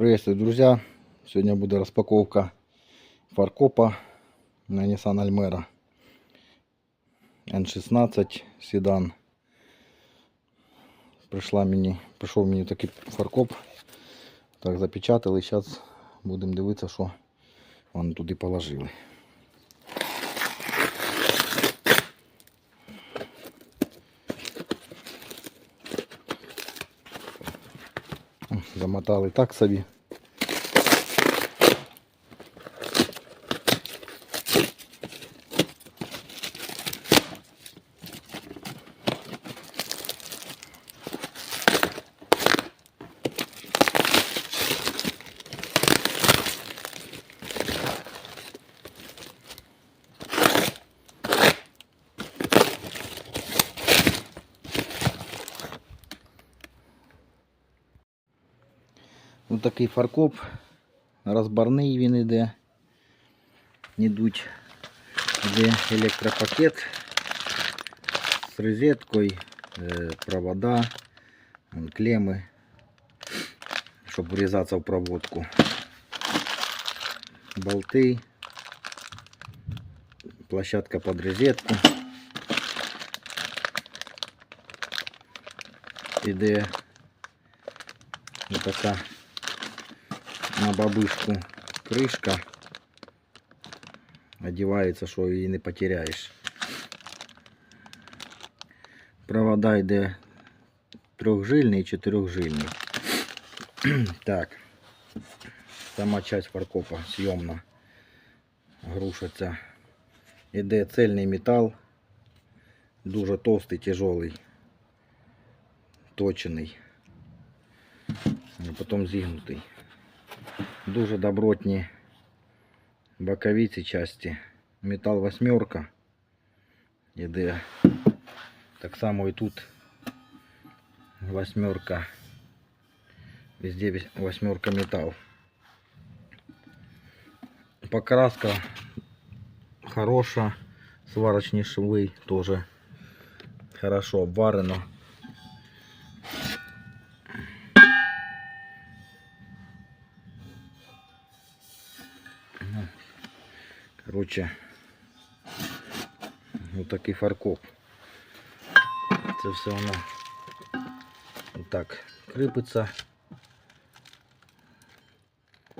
Приветствую, друзья! Сегодня будет распаковка фаркопа на Nissan Almera N16 седан. Прийшла мені, прийшов мені такий фаркоп. Так запечатали. Зараз будемо дивитися, що вони туди положили. Замотали так собі. Ось такий фаркоп. Розбарний він іде. Ідуть іде електропакет з розеткою, е, провода, вон клеми, щоб врізатися в проводку. Болти, площадка під розетку. Іде ось така На бабушку крышка одевается, что її не потеряешь. Провода йде трьохжильний і чотирьохжильний. так. Сама часть фаркопа съемна. Грушаться. Іде цельний метал. Дуже товстий, тяжелий. Точений. А потім зігнутий. Дуже добротні боковиці часті. Метал восьмерка. Іде. Так само і тут восьмерка. Везде весь- восьмерка металл. Покраска хороша. Сварочні шви тоже хорошо обварено. Короче, вот такий фаркоп. Це все воно так кріпиться.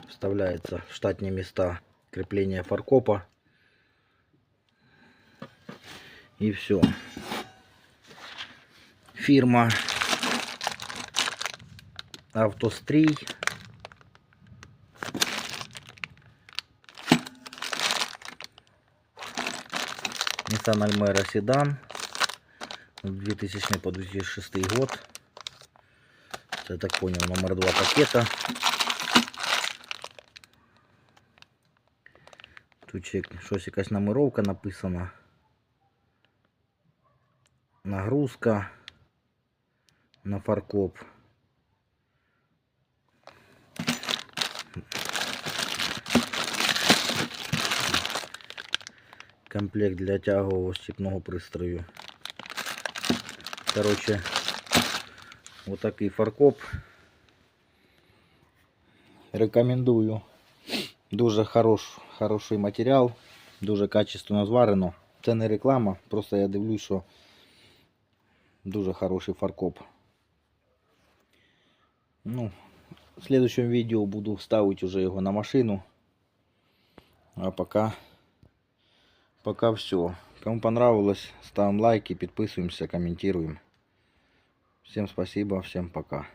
Вставляется в штатні места крепления фаркопа. И все. Фирма Автострій. Nissan Almera седан 2000 по 2006 год. Я так понял, номер два пакета. Тут щось якась номеровка написана. Нагрузка на фаркоп. Комплект для тягового щіпного пристрою. Вот такий фаркоп. Рекомендую. Дуже хорош, хороший матеріал, дуже качественно зварено. Це не реклама, просто я дивлюсь, що дуже хороший фаркоп. Ну, в следующем видео буду ставить уже его на машину. А пока, пока все. Кому понравилось, ставим лайки, подписываемся, комментируем. Всем спасибо, всем пока.